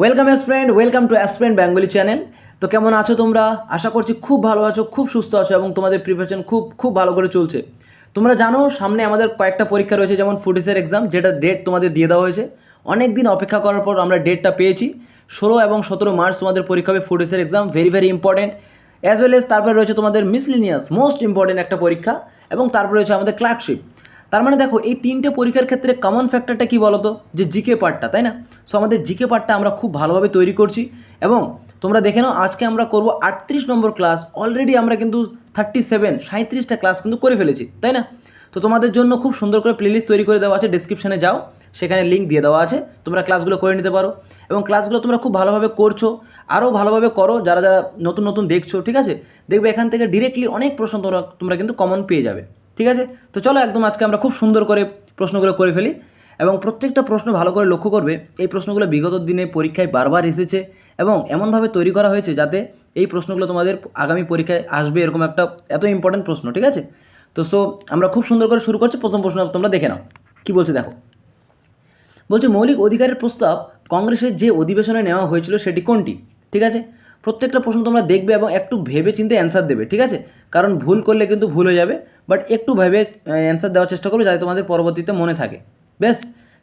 Welcome friend welcome to অ্যাসফ্রেন্ড Bengali channel তো কেমন আছো তোমরা? আশা করছি খুব ভালো আছো, খুব সুস্থ আছো এবং তোমাদের প্রিপারেশন খুব খুব ভালো করে চলছে। তোমরা জানো, সামনে আমাদের কয়েকটা পরীক্ষা রয়েছে, যেমন ফুডিসের এক্সাম যেটা ডেট তোমাদের দিয়ে দেওয়া হয়েছে। অনেক দিন অপেক্ষা করার পর আমরা ডেটটা পেয়েছি। ষোলো এবং সতেরো মার্চ তোমাদের পরীক্ষা হবে ফুডিসের exam very very important as well S তারপরে রয়েছে তোমাদের মিসলিনিয়াস মোস্ট ইম্পর্টেন্ট একটা পরীক্ষা এবং তারপরে রয়েছে আমাদের ক্লার্কশিপ তার মানে দেখো, এই তিনটে পরীক্ষার ক্ষেত্রে কমন ফ্যাক্টরটা কী বলো তো যে জিকে পার্টটা তাই না? সো আমাদের জিকে পার্টটা আমরা খুব ভালোভাবে তৈরি করছি এবং তোমরা দেখে নাও, আজকে আমরা করব আটত্রিশ নম্বর ক্লাস অলরেডি আমরা কিন্তু থার্টি সেভেন সাঁত্রিশটা ক্লাস কিন্তু করে ফেলেছি, তাই না? তো তোমাদের জন্য খুব সুন্দর করে প্লেলিস্ট তৈরি করে দেওয়া আছে ডিসক্রিপশানে যাও, সেখানে লিঙ্ক দিয়ে দেওয়া আছে, তোমরা ক্লাসগুলো করে নিতে পারো এবং ক্লাসগুলো তোমরা খুব ভালোভাবে করছ আরও ভালোভাবে করো, যারা যারা নতুন নতুন দেখছ, ঠিক আছে? দেখবে এখান থেকে ডিরেক্টলি অনেক প্রশ্ন তোমরা তোমরা কিন্তু কমন পেয়ে যাবে। ঠিক আছে? তো চলো একদম আজকে আমরা খুব সুন্দর করে প্রশ্নগুলো করে ফেলি এবং প্রত্যেকটা প্রশ্ন ভালো করে লক্ষ্য করবে। এই প্রশ্নগুলো বিগত দিনে পরীক্ষায় বারবার এসেছে এবং এমনভাবে তৈরি করা হয়েছে যাতে এই প্রশ্নগুলো তোমাদের আগামী পরীক্ষায় আসবে এরকম একটা এত ইম্পর্টেন্ট প্রশ্ন, ঠিক আছে? তো সো আমরা খুব সুন্দর করে শুরু করছি। প্রথম প্রশ্ন তোমরা দেখে নাও। কী বলছে দেখো? বলছে, মৌলিক অধিকারের প্রস্তাব কংগ্রেসের যে অধিবেশনে নেওয়া হয়েছিল সেটি কোনটি? ঠিক আছে? প্রত্যেকটা প্রশ্ন তোমরা দেখবে এবং একটু ভেবে চিন্তে অ্যান্সার দেবে, ঠিক আছে? কারণ ভুল করলে কিন্তু ভুল হয়ে যাবে বাট একটু ভেবে অ্যান্সার দেওয়ার চেষ্টা করবে যাতে তোমাদের পরবর্তীতে মনে থাকে। বেশ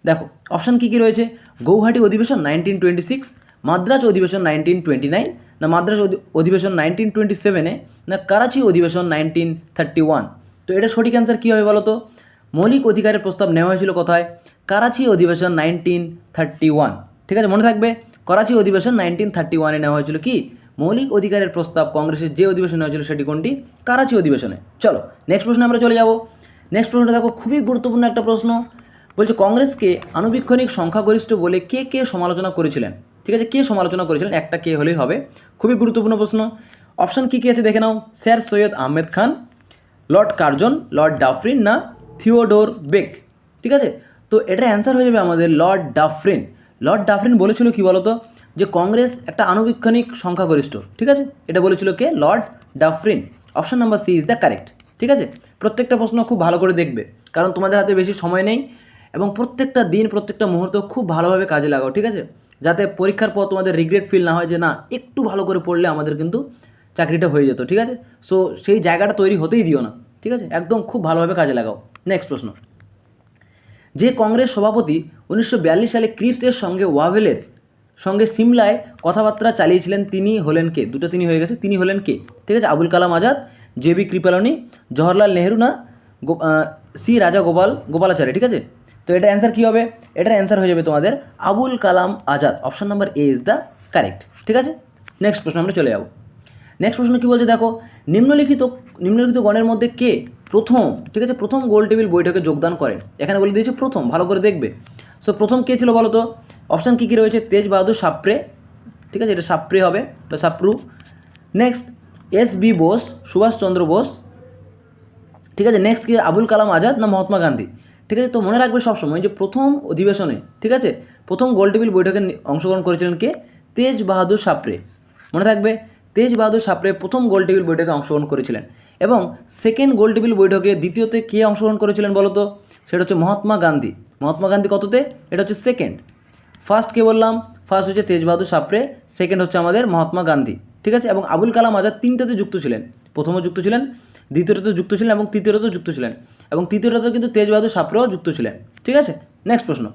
দেখো অপশান কী কী রয়েছে? গৌহাটি অধিবেশন নাইনটিন টোয়েন্টি সিক্স মাদ্রাজ অধিবেশন নাইনটিন টোয়েন্টি নাইন না মাদ্রাজ অধি- অধিবেশন নাইনটিন টোয়েন্টি সেভেনে না করাচি অধিবেশন নাইনটিন থার্টি ওয়ান তো এটা সঠিক অ্যান্সার কী হবে বলো তো মৌলিক অধিকারের প্রস্তাব নেওয়া হয়েছিল কোথায়? করাচি অধিবেশন নাইনটিন থার্টি ওয়ান ঠিক আছে, মনে থাকবে? করাচি অধিবেশন নাইনটিন থার্টি ওয়ানে নেওয়া হয়েছিল কি? মৌলিক অধিকারের প্রস্তাব কংগ্রেসের যে অধিবেশনে হয়েছিল সেটি কোনটি? করাচি অধিবেশনে। চলো নেক্সট প্রশ্নে আমরা চলে যাব। নেক্সট প্রশ্নটা দেখো, খুবই গুরুত্বপূর্ণ একটা প্রশ্ন। বলছে, কংগ্রেসকে আনুবীক্ষণিক সংখ্যাগরিষ্ঠ বলে কে কে সমালোচনা করেছিলেন? ঠিক আছে, কে সমালোচনা করেছিলেন? একটা কে হলেই হবে। খুবই গুরুত্বপূর্ণ প্রশ্ন। অপশান কী কী আছে দেখে নাও। Sir Syed Ahmed Khan, Lord Curzon, Lord Dufferin না থিওডোর বেক? ঠিক আছে? তো এটার অ্যান্সার হয়ে যাবে আমাদের লর্ড ডাফরিন। লর্ড ডাফরিন বলেছিল কি বলতো? যে কংগ্রেস একটা আনুবীক্ষণিক সংখ্যাগরিষ্ঠ, ঠিক আছে? এটা বলেছিল কে? Lord Dufferin. Option number C is the correct, ঠিক আছে? প্রত্যেকটা প্রশ্ন খুব ভালো করে দেখবে, কারণ তোমাদের হাতে বেশি সময় নেই এবং প্রত্যেকটা দিন, প্রত্যেকটা মুহূর্ত খুব ভালোভাবে কাজে লাগাও, ঠিক আছে? যাতে পরীক্ষার পর তোমাদের রিগ্রেট ফিল না হয় যে, না, একটু ভালো করে পড়লে আমাদের কিন্তু চাকরিটা হয়ে যেত ঠিক আছে? সো সেই জায়গাটা তৈরি হতেই দিও না, ঠিক আছে? একদম খুব ভালোভাবে কাজে লাগাও। নেক্সট প্রশ্ন। যে কংগ্রেস সভাপতি উনিশশো বিয়াল্লিশ সালে ক্রিপসের সঙ্গে ওয়াভেলের সঙ্গে সিমলায় কথাবার্তা চালিয়েছিলেন তিনি হলেন কে? দুটো তিনি হয়ে গেছে, তিনি হলেন কে? ঠিক আছে, আবুল কালাম আজাদ, জে বি কৃপালনী, জওহরলাল নেহরু না সি রাজা গোপাল, গোপালাচার্য, ঠিক আছে? তো এটা অ্যান্সার কী হবে? এটার অ্যান্সার হয়ে যাবে তোমাদের Abul Kalam Azad. Option number A is the correct ঠিক আছে? নেক্সট প্রশ্ন আমরা চলে যাব। নেক্সট প্রশ্ন কী বলছে দেখো, নিম্নলিখিত নিম্নলিখিত গণের মধ্যে কে প্রথম, ঠিক আছে, প্রথম গোল টেবিল বৈঠকে যোগদান করেন এখানে বলে দিয়েছে প্রথম, ভালো করে দেখবে। সো প্রথম কে ছিল বলো তো অপশান কী কী রয়েছে? তেজ বাহাদুর সাপ্রে। ঠিক আছে? এটা সাপ্রে হবে, বা Sapru next S B Bose Subhashchandra Bose. ঠিক আছে? নেক্সট কি? আবুল কালাম আজাদ না মহাত্মা গান্ধী? ঠিক আছে? তো মনে রাখবে সবসময় যে প্রথম অধিবেশনে, ঠিক আছে? প্রথম গোল টেবিল বৈঠকে অংশগ্রহণ করেছিলেন কে? তেজ বাহাদুর সাপ্রে। মনে থাকবে? তেজ বাহাদুর সাপ্রে প্রথম গোল টেবিল বৈঠকে অংশগ্রহণ করেছিলেন। এবং সেকেন্ড গোল টেবিল বৈঠকে দ্বিতীয়তে কে অংশগ্রহণ করেছিলেন বলতো? সেটা হচ্ছে মহাত্মা গান্ধী। মহাত্মা গান্ধী কততে? এটা হচ্ছে সেকেন্ড ফার্স্ট কে বললাম? ফার্স্ট হচ্ছে তেজ বাহাদুর সাপ্রে সেকেন্ড হচ্ছে আমাদের মহাত্মা গান্ধী, ঠিক আছে? এবং আবুল কালাম আজাদ তিনটাতে যুক্ত ছিলেন। প্রথমে যুক্ত ছিলেন দ্বিতীয়টাতে যুক্ত ছিলেন এবং তৃতীয়টাতেও যুক্ত ছিলেন। এবং তৃতীয়টাতেও কিন্তু তেজ বাহাদুর সাপ্রেও যুক্ত ছিলেন, ঠিক আছে? নেক্সট প্রশ্ন।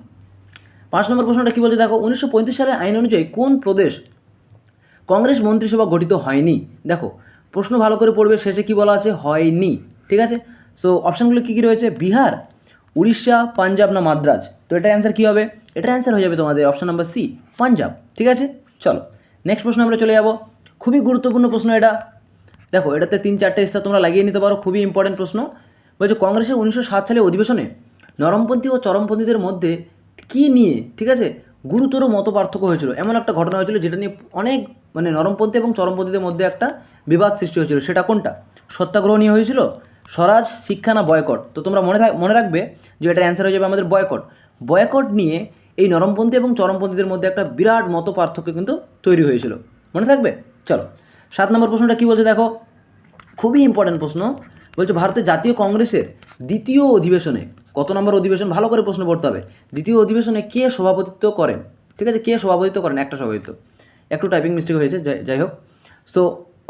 পাঁচ নম্বর প্রশ্নটা কী বলছে? দেখো, উনিশশো সালের আইন অনুযায়ী কোন প্রদেশ কংগ্রেস মন্ত্রিসভা গঠিত হয়নি? দেখো, প্রশ্ন ভালো করে পড়বে, শেষে কি বলা আছে? হয়নি, ঠিক আছে? সো অপশানগুলো কী কী রয়েছে? বিহার উড়িষ্যা, পাঞ্জাব না মাদ্রাজ? তো এটার অ্যান্সার কী হবে? এটার অ্যান্সার হয়ে যাবে তোমাদের অপশান নাম্বার সি পাঞ্জাব। ঠিক আছে? চলো নেক্সট প্রশ্ন আমরা চলে যাব। খুবই গুরুত্বপূর্ণ প্রশ্ন এটা। দেখো, এটাতে তিন চারটে স্তর তোমরা লাগিয়ে নিতে পারো, খুবই ইম্পর্টেন্ট প্রশ্ন। বলছে, কংগ্রেসের উনিশশো সাত সালে অধিবেশনে নরমপন্থী ও চরমপন্থীদের মধ্যে কী নিয়ে, ঠিক আছে, গুরুতর মত পার্থক্য হয়েছিল? এমন একটা ঘটনা হয়েছিল যেটা নিয়ে অনেক মানে নরমপন্থী এবং চরমপন্থীদের মধ্যে একটা বিবাদ সৃষ্টি হয়েছিল। সেটা কোনটা? সত্যাগ্রহ নিয়ে হয়েছিল? স্বরাজ, শিক্ষা না বয়কট? তো তোমরা মনে মনে রাখবে যে এটার অ্যান্সার হয়ে যাবে আমাদের বয়কট। বয়কট নিয়ে এই নরমপন্থী এবং চরমপন্থীদের মধ্যে একটা বিরাট মত পার্থক্য কিন্তু তৈরি হয়েছিল। মনে থাকবে? চলো। সাত নম্বর প্রশ্নটা কী বলছে দেখো? খুবই ইম্পর্ট্যান্ট প্রশ্ন। বলছে ভারতের জাতীয় কংগ্রেসের দ্বিতীয় অধিবেশনে, কত নম্বর অধিবেশন? ভালো করে প্রশ্ন পড়তে হবে। দ্বিতীয় অধিবেশনে কে সভাপতিত্ব করেন? ঠিক আছে, কে সভাপতিত্ব করেন? একটা সভাপতিত্ব। একটু টাইপিং মিস্টেক হয়েছে, যাই হোক। সো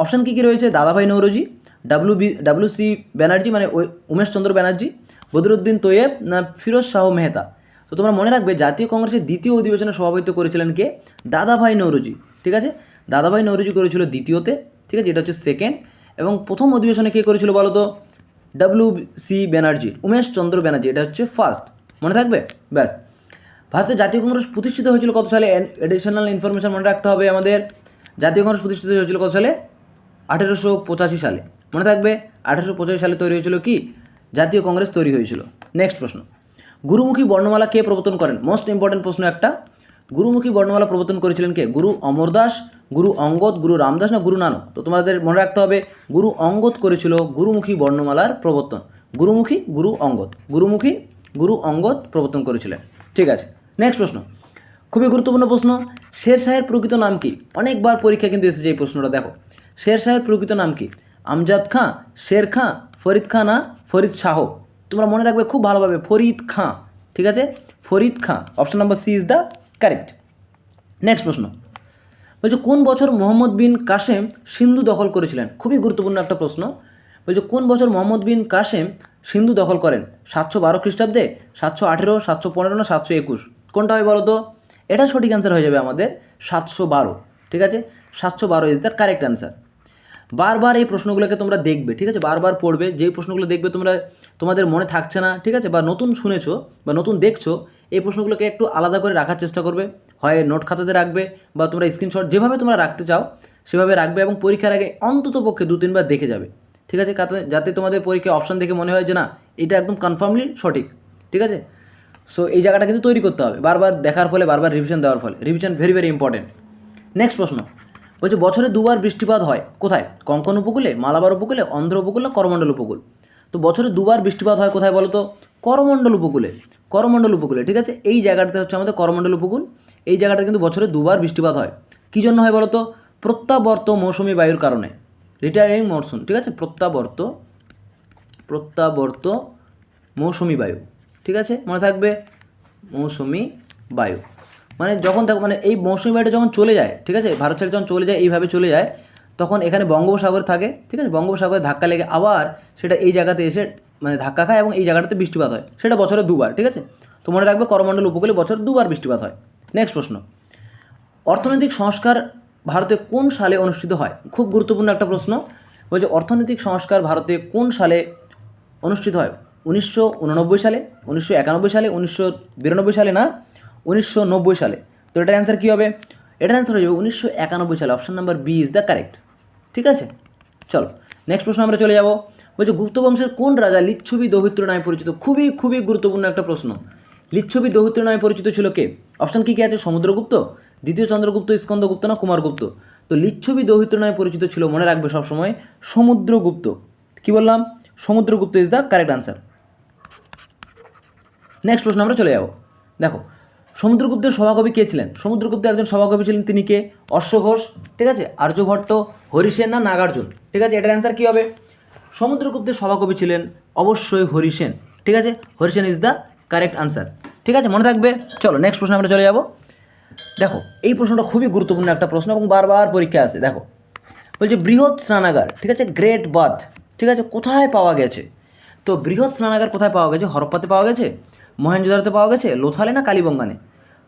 অপশান কী কী রয়েছে? Dadabhai Naoroji W B W C Banerjee মানে ওই উমেশচন্দ্র ব্যানার্জি, বদরুদ্দিন তৈয়েব না ফিরোজ শাহ মেহতা? তো তোমরা মনে রাখবে, জাতীয় কংগ্রেসের দ্বিতীয় অধিবেশনে সভাপতিত্ব করেছিলেন কে? দাদাভাই নৌরজি, ঠিক আছে? দাদাভাই নৌরজি করেছিল দ্বিতীয়তে, ঠিক আছে? এটা হচ্ছে সেকেন্ড এবং প্রথম অধিবেশনে কে করেছিল বলো তো ডাব্লিউ সি ব্যানার্জি, উমেশ চন্দ্র ব্যানার্জি, এটা হচ্ছে ফার্স্ট মনে থাকবে? ব্যাস। ভারতের জাতীয় কংগ্রেস প্রতিষ্ঠিত হয়েছিল কত সালে? এডিশনাল ইনফরমেশন মনে রাখতে হবে আমাদের। জাতীয় কংগ্রেস প্রতিষ্ঠিত হয়েছিল কত সালে? আঠেরোশো পঁচাশি সালে। মনে থাকবে আঠেরোশো পঁচাশি সালে তৈরি হয়েছিল কি? জাতীয় কংগ্রেস তৈরি হয়েছিল। নেক্সট প্রশ্ন। গুরুমুখী বর্ণমালা কে প্রবর্তন করেন? মোস্ট ইম্পর্টেন্ট প্রশ্ন একটা। গুরুমুখী বর্ণমালা প্রবর্তন করেছিলেন কে? গুরু অমরদাস গুরু অঙ্গদ, গুরু রামদাস না গুরু নানক? তো তোমাদের মনে রাখতে হবে, গুরু অঙ্গদ করেছিল গুরুমুখী বর্ণমালার প্রবর্তন। গুরুমুখী, গুরু অঙ্গদ। গুরুমুখী, গুরু অঙ্গদ প্রবর্তন করেছিলেন। ঠিক আছে। নেক্সট প্রশ্ন। খুবই গুরুত্বপূর্ণ প্রশ্ন। শের শাহের প্রকৃত নাম কি? অনেকবার পরীক্ষা কিন্তু এসেছে এই প্রশ্নটা, দেখো। শের শাহের প্রকৃত নাম কি? আমজাদ খাঁ, শের খাঁ, ফরিদ খাঁ না ফরিদ শাহ? তোমরা মনে রাখবে খুব ভালোভাবে ফরিদ খাঁ, ঠিক আছে? Farid Khan option number C is the correct next প্রশ্ন। বলছে, কোন বছর মোহাম্মদ বিন কাসেম সিন্ধু দখল করেছিলেন? খুবই গুরুত্বপূর্ণ একটা প্রশ্ন। বলছে, কোন বছর মোহাম্মদ বিন কাসেম সিন্ধু দখল করেন? সাতশো বারো খ্রিস্টাব্দে, সাতশো আঠেরো, সাতশো পনেরো না সাতশো একুশ? কোনটা হয় বলো তো এটা সঠিক অ্যান্সার হয়ে যাবে আমাদের সাতশো বারো, ঠিক আছে? সাতশো বারো ইজ দ্য কারেক্ট অ্যান্সার বারবার এই প্রশ্নগুলোকে তোমরা দেখবে, ঠিক আছে? বারবার পড়বে, যেই প্রশ্নগুলো দেখবে তোমরা, তোমাদের মনে থাকছে না, ঠিক আছে? বা নতুন শুনেছো বা নতুন দেখছ, এই প্রশ্নগুলোকে একটু আলাদা করে রাখার চেষ্টা করবে। হয় নোট খাতাতে রাখবে বা তোমরা স্ক্রিনশট যেভাবে তোমরা রাখতে চাও, সেভাবে রাখবে এবং পরীক্ষার আগে অন্তত পক্ষে দু তিনবার দেখে যাবে, ঠিক আছে? যাতে তোমাদের পরীক্ষায় অপশান দেখে মনে হয় যে না, এটা একদম কনফার্মলি সঠিক, ঠিক আছে? সো এই জায়গাটা কিন্তু তৈরি করতে হবে, বারবার দেখার ফলে, বারবার রিভিশন দেওয়ার ফলে revision very very important next প্রশ্ন। বলছে, বছরে দুবার বৃষ্টিপাত হয়। কোথায়? কঙ্কন উপকূলে, মালাবার উপকূলে, অন্ধ্র উপকূল, করমণ্ডল উপকূল। তো বছরে দুবার বৃষ্টিপাত হয় কোথায় বলো তো করমণ্ডল উপকূলে। করমণ্ডল উপকূলে, ঠিক আছে? এই জায়গাটাতে হচ্ছে আমাদের করমণ্ডল উপকূল। এই জায়গাটা কিন্তু বছরে দুবার বৃষ্টিপাত হয়। কী জন্য হয় বলো তো প্রত্যাবর্ত মৌসুমি বায়ুর কারণে। রিটায়ারিং মরসুম ঠিক আছে? প্রত্যাবর্ত প্রত্যাবর্ত মৌসুমি বায়ু, ঠিক আছে? মনে থাকবে? মৌসুমি বায়ু। মানে যখন দেখো মানে এই মৌসুমি বায়ুটা যখন চলে যায়, ঠিক আছে, ভারত ছেড়ে যখন চলে যায়, এইভাবে চলে যায়, তখন এখানে বঙ্গোপসাগর থাকে, ঠিক আছে, বঙ্গোপসাগরে ধাক্কা লেগে আবার সেটা এই জায়গাতে এসে মানে ধাক্কা খায় এবং এই জায়গাটাতে বৃষ্টিপাত হয়। সেটা বছরে দুবার, ঠিক আছে? তো মনে রাখবে করমণ্ডল উপকূলে বছর দুবার বৃষ্টিপাত হয়। নেক্সট প্রশ্ন। অর্থনৈতিক সংস্কার ভারতে কোন সালে অনুষ্ঠিত হয়? খুব গুরুত্বপূর্ণ একটা প্রশ্ন। বলছে, অর্থনৈতিক সংস্কার ভারতে কোন সালে অনুষ্ঠিত হয়? উনিশশো উননব্বই সালে, উনিশশো একানব্বই সালে, উনিশশো বিরানব্বই সালে না? উনিশশো নব্বই সালে। তো এটার অ্যান্সার কী হবে? এটার অ্যান্সার হয়ে যাবে উনিশশো একানব্বই সালে। Option number B is the correct ঠিক আছে? চলো নেক্সট প্রশ্ন আমরা চলে যাব। বলছে, গুপ্ত বংশের কোন রাজা লিচ্ছবি দৌহিত্র নামে পরিচিত? খুবই খুবই গুরুত্বপূর্ণ একটা প্রশ্ন। লিচ্ছবি দৌহিত্র নামে পরিচিত ছিল কে? অপশন কী কী আছে? সমুদ্রগুপ্ত? দ্বিতীয় চন্দ্রগুপ্ত, স্কন্দগুপ্ত না কুমারগুপ্ত? তো লিচ্ছবি দৌহিত্র নামে পরিচিত ছিল, মনে রাখবে সবসময়, সমুদ্রগুপ্ত। কি বললাম? Samudragupta is the correct answer next প্রশ্ন আমরা চলে যাব। দেখো সমুদ্রগুপ্তের সভাকবি কে ছিলেন? সমুদ্রগুপ্ত একজন সভাকবি ছিলেন তিনি কে? অশ্বঘোষ, ঠিক আছে? আর্যভট্ট হরিসেন না নাগার্জুন? ঠিক আছে? এটার অ্যান্সার কী হবে? সমুদ্রগুপ্তের সভাকবি ছিলেন অবশ্যই হরিসেন, ঠিক আছে? Harisena is the correct answer ঠিক আছে? মনে থাকবে? চলো নেক্সট প্রশ্ন আমরা চলে যাব। দেখো, এই প্রশ্নটা খুবই গুরুত্বপূর্ণ একটা প্রশ্ন এবং বারবার পরীক্ষা আসে। দেখো, বলছে বৃহৎ স্নানাগার, ঠিক আছে? গ্রেট বাথ ঠিক আছে? কোথায় পাওয়া গেছে? তো বৃহৎ স্নানাগার কোথায় পাওয়া গেছে? হরপ্পাতে পাওয়া গেছে? মহেঞ্জোদারোতে পাওয়া গেছে লোথালে না কালীবঙ্গানে?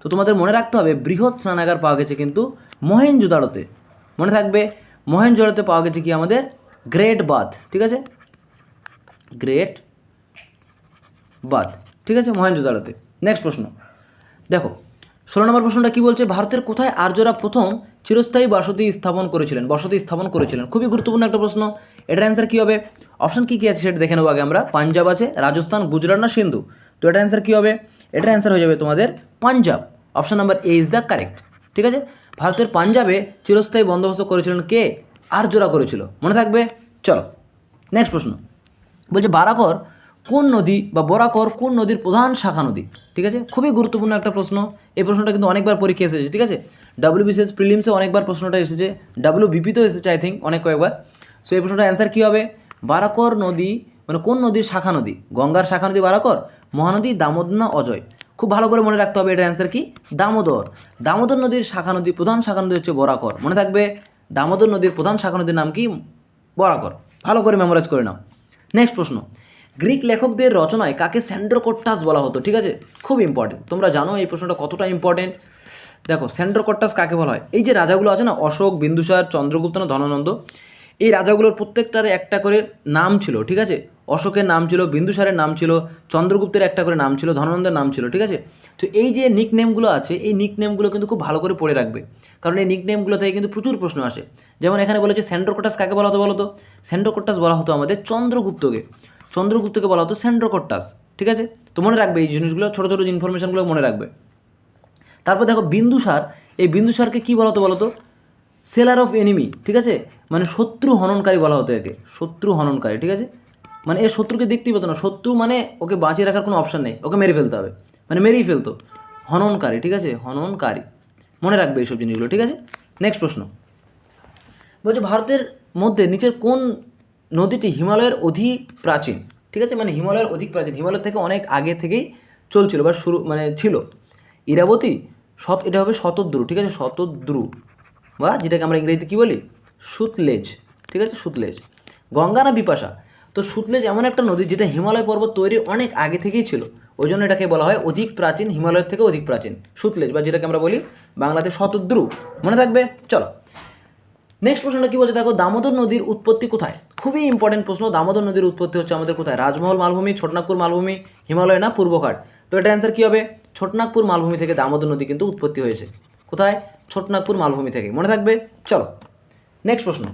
তো তোমাদের মনে রাখতে হবে, বৃহৎ স্নানাগার পাওয়া গেছে কিন্তু মহেঞ্জোদারোতে মনে থাকবে মহেঞ্জোদারোতে পাওয়া গেছে কি আমাদের গ্রেট বাথ ঠিক আছে? গ্রেট বাদ ঠিক আছে মহেঞ্জোদারোতে নেক্সট প্রশ্ন। দেখো, ষোলো নম্বর প্রশ্নটা কী বলছে? ভারতের কোথায় আর্যরা প্রথম চিরস্থায়ী বসতি স্থাপন করেছিলেন? বসতি স্থাপন করেছিলেন। খুবই গুরুত্বপূর্ণ একটা প্রশ্ন। এটার অ্যান্সার কী হবে? অপশন কী কী আছে সেটা দেখে নেব আগে আমরা। পাঞ্জাব আছে, রাজস্থান, গুজরাট না সিন্ধু? তো এটার অ্যান্সার কী হবে? এটার অ্যান্সার হয়ে যাবে তোমাদের Punjab. Option number A is the correct ঠিক আছে? ভারতের পাঞ্জাবে চিরস্থায়ী বন্দোবস্ত করেছিলেন কে? আর্যরা করেছিল। মনে থাকবে? চলো নেক্সট প্রশ্ন। বলছে, বারাকর কোন নদী বা বরাকর কোন নদীর প্রধান শাখা নদী? ঠিক আছে? খুবই গুরুত্বপূর্ণ একটা প্রশ্ন। এই প্রশ্নটা কিন্তু অনেকবার পরীক্ষা এসেছে, ঠিক আছে? ডাব্লিউ বিসিএস প্রিলিমসে অনেকবার প্রশ্নটা এসেছে ডাব্লিউ বিপিতেও এসেছে আই থিঙ্ক অনেক কয়েকবার। সো এই প্রশ্নটার অ্যান্সার কী হবে? বারাকর নদী মানে কোন নদীর শাখা নদী? গঙ্গার শাখা নদী, বারাকর? মহানদী দামোদর না অজয়? খুব ভালো করে মনে রাখতে হবে এটার অ্যান্সার কি? দামোদর। দামোদর নদীর শাখা নদী, প্রধান শাখা নদী হচ্ছে বরাকর। মনে থাকবে দামোদর নদীর প্রধান শাখা নদীর নাম কি? বরাকর। ভালো করে মেমোরাইজ করে নাও। নেক্সট প্রশ্ন। গ্রিক লেখকদের রচনায় কাকে স্যান্ড্রোকট্টাস বলা হতো? ঠিক আছে? খুব ইম্পর্টেন্ট তোমরা জানো এই প্রশ্নটা কতটা ইম্পর্টেন্ট দেখো, স্যান্ড্রোকট্টাস কাকে বলা হয়? এই যে রাজাগুলো আছে না, অশোক, বিন্দুসার, চন্দ্রগুপ্ত না ধনানন্দ, এই রাজাগুলোর প্রত্যেকটার একটা করে নাম ছিল, ঠিক আছে? অশোকের নাম ছিল বিন্দুসারের নাম ছিল, চন্দ্রগুপ্তের একটা করে নাম ছিল, ধনানন্দের নাম ছিল, ঠিক আছে? তো এই যে নিক নেমগুলো আছে, এই নিক নেমগুলো কিন্তু খুব ভালো করে পড়ে রাখবে। কারণ এই নিক নেমগুলো থেকে কিন্তু প্রচুর প্রশ্ন আসে। যেমন এখানে বলেছে স্যান্ড্রোকটাস কাকে বলা হতো বলো তো? স্যান্ড্রোকটাস বলা হতো আমাদের চন্দ্রগুপ্তকে। চন্দ্রগুপ্তকে বলা হতো স্যান্ড্রোকটাস ঠিক আছে? তো মনে রাখবে এই জিনিসগুলো, ছোটো ছোটো ইনফরমেশনগুলো মনে রাখবে। তারপর দেখো বিন্দুসার এই বিন্দুসারকে কী বলা হতো বলো তো? সেলার অফ এনিমি ঠিক আছে? মানে শত্রু হননকারী বলা হতো একে। শত্রু হননকারী, ঠিক আছে? মানে এ শত্রুকে দেখতেই পেতো না। শত্রু মানে ওকে বাঁচিয়ে রাখার কোনো অপশান নেই। ওকে মেরে ফেলতে হবে। মানে মেরেই ফেলতো। হননকারী, ঠিক আছে? হননকারী। মনে রাখবে এইসব জিনিসগুলো, ঠিক আছে? নেক্সট প্রশ্ন। বলছে, ভারতের মধ্যে নিচের কোন নদীটি হিমালয়ের অধিক প্রাচীন? ঠিক আছে? মানে হিমালয়ের অধিক প্রাচীন। হিমালয় থেকে অনেক আগে থেকেই চলছিল বা শুরু মানে ছিল। ইরাবতী শত, এটা হবে শতদ্রু, ঠিক আছে? শতদ্রু বা যেটাকে আমরা ইংরেজিতে কী বলি? সুতলেজ, ঠিক আছে? সুতলেজ। গঙ্গা না বিপাশা? তো সুতলেজ এমন একটা নদী যেটা হিমালয় পর্বত তৈরি অনেক আগে থেকেই ছিল, ওই জন্য এটাকে বলা হয় অধিক প্রাচীন, হিমালয়ের থেকে অধিক প্রাচীন, সুতলেজ বা যেটাকে আমরা বলি বাংলাতে শতদ্রু মনে থাকবে? চলো। নেক্সট প্রশ্নটা কী বলছে? দেখো, দামোদর নদীর উৎপত্তি কোথায়? খুবই ইম্পর্টেন্ট প্রশ্ন। দামোদর নদীর উৎপত্তি হচ্ছে আমাদের কোথায়? রাজমহল মালভূমি, ছোটনাগপুর মালভূমি, হিমালয় না পূর্বঘাট? তো এটা অ্যান্সার কী হবে? ছোটনাগপুর মালভূমি থেকে দামোদর নদী কিন্তু উৎপত্তি হয়েছে। কোথায়? ছোটনাগপুর মালভূমি থেকে। মনে থাকবে? চলো। নেক্সট প্রশ্ন।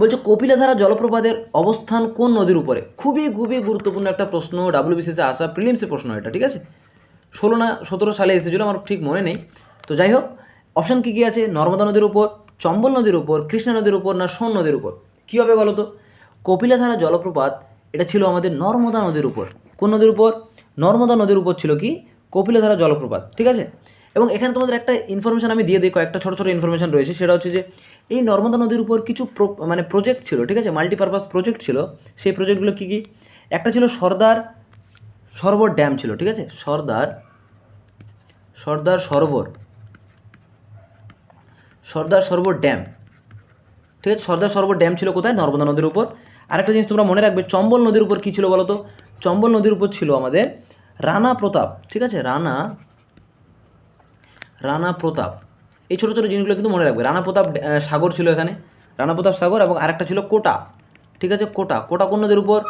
বলছে, কপিলাধারা জলপ্রপাতের অবস্থান কোন নদীর উপরে? খুবই খুবই গুরুত্বপূর্ণ একটা প্রশ্ন ডাব্লিউবিসিসে আসা প্রিলিমসের প্রশ্ন এটা, ঠিক আছে? ষোলো না, সতেরো সালে এসেছিল, আমার ঠিক মনে নেই। তো যাই হোক অপশান কী কী আছে? নর্মদা নদীর উপর, চম্বল নদীর উপর, কৃষ্ণা নদীর উপর না সোন নদীর উপর? কী হবে বলো তো? কপিলাধারা জলপ্রপাত, এটা ছিল আমাদের নর্মদা নদীর উপর। কোন নদীর উপর? নর্মদা নদীর উপর ছিল কি? কপিলাধারা জলপ্রপাত, ঠিক আছে? এবং এখানে তোমাদের একটা ইনফরমেশন আমি দিয়ে দিই, কয়েকটা ছোটো ছোটো ইনফরমেশন রয়েছে। সেটা হচ্ছে যে, এই নর্মদা নদীর উপর কিছু মানে প্রজেক্ট ছিল, ঠিক আছে? মাল্টিপারপাস প্রজেক্ট ছিল। সেই প্রজেক্টগুলো কী কী? একটা ছিল সর্দার সরোবর ড্যাম ছিল, ঠিক আছে? সর্দার সর্দার সরোবর সর্দার সরোবর ড্যাম ঠিক আছে? সর্দার সরোবর ড্যাম ছিল কোথায়? নর্মদা নদীর উপর। আরেকটা জিনিস তোমরা মনে রাখবে, চম্বল নদীর উপর কী ছিল বলো তো চম্বল নদীর উপর ছিল আমাদের রানা প্রতাপ, ঠিক আছে? রানা রানা প্রতাপ। এই ছোটো ছোটো জিনিসগুলো কিন্তু মনে রাখবে। রানা প্রতাপ সাগর ছিল এখানে। রানা প্রতাপ সাগর এবং আরেকটা ছিল কোটা। ঠিক আছে? কোটা। কোটা কোন নদীর উপর?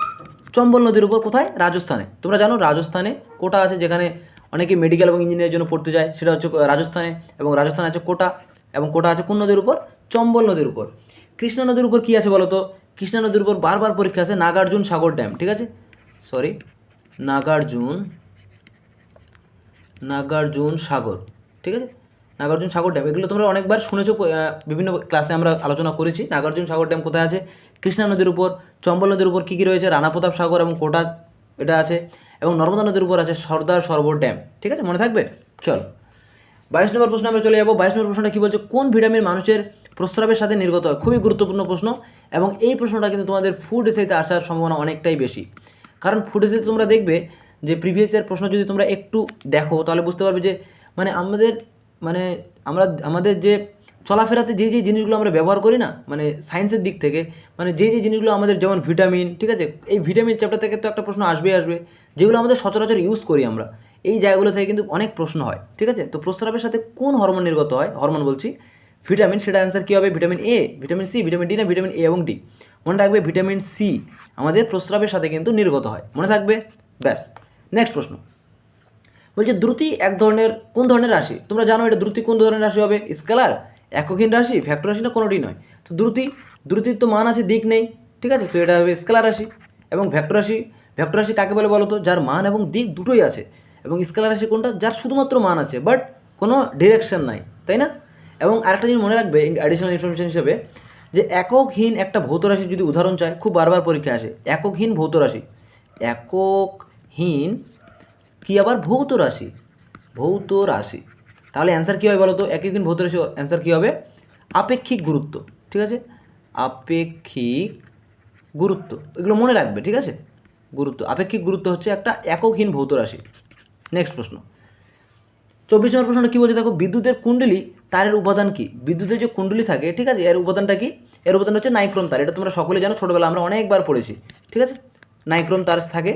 চম্বল নদীর উপর। কোথায়? রাজস্থানে। তোমরা জানো রাজস্থানে কোটা আছে যেখানে অনেকে মেডিকেল এবং ইঞ্জিনিয়ারের জন্য পড়তে যায়। সেটা হচ্ছে রাজস্থানে এবং রাজস্থানে আছে কোটা এবং কোটা আছে কোন নদীর উপর? চম্বল নদীর উপর। কৃষ্ণা নদীর উপর কী আছে বলো তো কৃষ্ণা নদীর উপর বারবার পরীক্ষা আছে নাগার্জুন সাগর ড্যাম। ঠিক আছে? সরি নাগার্জুন নাগার্জুন সাগর। ঠিক আছে? নাগার্জুন সাগর ড্যাম এগুলো তোমরা অনেকবার শুনেছো বিভিন্ন ক্লাসে আমরা আলোচনা করেছি। নাগার্জুন সাগর ড্যাম কোথায় আছে? কৃষ্ণা নদীর উপর, চম্বল নদীর উপর কী কী রয়েছে? রানা প্রতাপ সাগর এবং কোটা এটা আছে এবং নর্মদা নদীর উপর আছে সর্দার সরোবর ড্যাম ঠিক আছে? মনে থাকবে? চল। বাইশ নম্বর প্রশ্ন আমরা চলে যাব। বাইশ নম্বর প্রশ্নটা কী বলছে? কোন ভিটামিন মানুষের প্রস্রাবের সাথে নির্গত? হয় খুবই গুরুত্বপূর্ণ প্রশ্ন এবং এই প্রশ্নটা কিন্তু তোমাদের ফুড এসেতে আসার সম্ভাবনা অনেকটাই বেশি। কারণ ফুড এসেতে তোমরা দেখবে যে প্রিভিয়াস ইয়ার প্রশ্ন যদি তোমরা একটু দেখো, তাহলে বুঝতে পারবে যে মানে আমাদের মানে আমরা, আমাদের যে চলাফেরাতে যে যে জিনিসগুলো আমরা ব্যবহার করি না মানে সায়েন্সের দিক থেকে মানে যে যে জিনিসগুলো আমাদের যেমন ভিটামিন ঠিক আছে? এই ভিটামিন চ্যাপ্টার থেকে তো একটা প্রশ্ন আসবেই, আসবে। যেগুলো আমাদের সচরাচর ইউজ করি আমরা। এই জায়গাগুলো থেকে কিন্তু অনেক প্রশ্ন হয়, ঠিক আছে? তো প্রস্রাবের সাথে কোন হরমোন নির্গত হয়? হরমোন বলছি। ভিটামিন সেটা অ্যান্সার কী হবে? Vitamin A vitamin C vitamin D না? ভিটামিন এ এবং ডি মনে রাখবে ভিটামিন সি আমাদের প্রস্রাবের সাথে কিন্তু নির্গত হয়। মনে থাকবে? ব্যাস। নেক্সট প্রশ্ন। বলছে দ্রুতি এক ধরনের, কোন ধরনের রাশি? তোমরা জানো এটা দ্রুতি কোন ধরনের রাশি হবে? স্কেলার, এককহীন রাশি ফ্যাক্টর রাশি না কোনোটি নয়। তো দ্রুতি, দ্রুতির তো মান আছে, দিক নেই, ঠিক আছে? তো এটা হবে স্কেলার রাশি এবং ভ্যাক্টর রাশি। ভ্যাক্টর রাশি কাকে বলে বলো তো যার মান এবং দিক দুটোই আছে। এবং স্কেলার রাশি কোনটা? যার শুধুমাত্র মান আছে বাট কোনো ডিরেকশন নাই, তাই না? এবং আরেকটা জিনিস মনে রাখবে অ্যাডিশনাল ইনফরমেশন হিসেবে, যে এককহীন একটা ভৌত রাশি যদি উদাহরণ চায় খুব বারবার পরীক্ষায় আসে, এককহীন ভৌত রাশি। এককহীন কি আবার ভৌত রাশি? ভৌত রাশি। তাহলে অ্যান্সার কী হবে বলো তো? এক একদিন ভৌত রাশি অ্যান্সার কী হবে? আপেক্ষিক গুরুত্ব, ঠিক আছে? আপেক্ষিক গুরুত্ব, এগুলো মনে রাখবে, ঠিক আছে? গুরুত্ব, আপেক্ষিক গুরুত্ব হচ্ছে একটা এককহীন ভৌত রাশি। নেক্সট প্রশ্ন। চব্বিশ নম্বর প্রশ্নটা কী বলছে দেখো? বিদ্যুতের কুণ্ডলী তারের উপাদান কি? বিদ্যুতের যে কুণ্ডলী থাকে, ঠিক আছে? এর উপাদানটা কি? এর উপাদান হচ্ছে নাইক্রোম তার। এটা তোমরা সকলে জানো ছোটোবেলা আমরা অনেকবার পড়েছি, ঠিক আছে? নাইক্রোম তার থাকে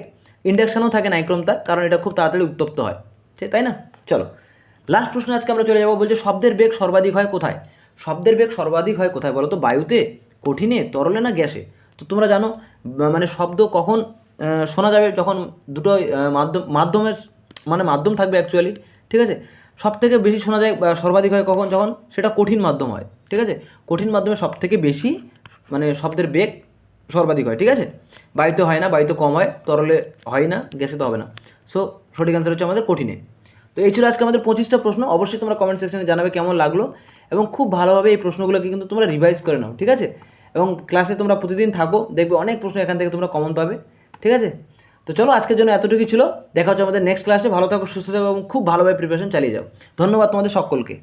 ইন্ডাকশানও থাকে নাইক্রোম তার, কারণ এটা খুব তাড়াতাড়ি উত্তপ্ত হয়। ঠিক, তাই না? চলো লাস্ট প্রশ্ন আজকে আমরা চলে যাব, বলছে শব্দের বেগ সর্বাধিক হয় কোথায়? শব্দের বেগ সর্বাধিক হয় কোথায় বলো তো বায়ুতে, কঠিনে, তরলে না গ্যাসে? তো তোমরা জানো মানে শব্দ কখন শোনা যাবে যখন দুটো মাধ্যম, মাধ্যমের মানে মাধ্যম থাকবে অ্যাকচুয়ালি ঠিক আছে? সব থেকে বেশি শোনা যায় সর্বাধিক হয় কখন? যখন সেটা কঠিন মাধ্যম হয়, ঠিক আছে? কঠিন মাধ্যমে সব থেকে বেশি মানে শব্দের বেগ সর্বাধিক হয়, ঠিক আছে? বায়ুতে হয় না, বায়ুতে কম হয়, তরলে হয় না, গ্যাসে তো হবে না। সো সঠিক অ্যান্সার হচ্ছে আমাদের কঠিনে। তো এই ছিল আজকে আমাদের পঁচিশটা প্রশ্ন। অবশ্যই তোমরা কমেন্ট সেকশনে জানাবে কেমন লাগল এবং খুব ভালোভাবে এই প্রশ্নগুলোকে কিন্তু তোমরা রিভাইজ করে নাও, ঠিক আছে? এবং ক্লাসে তোমরা প্রতিদিন থাকো, দেখবে অনেক প্রশ্ন এখান থেকে তোমরা কমন পাবে, ঠিক আছে? তো চলো, আজকের জন্য এতটুকুই ছিল। দেখা হচ্ছে আমাদের নেক্সট ক্লাসে ভালো থাকো, সুস্থ থাকো এবং খুব ভালোভাবে প্রিপারেশন চালিয়ে যাও। ধন্যবাদ তোমাদের সকলকে।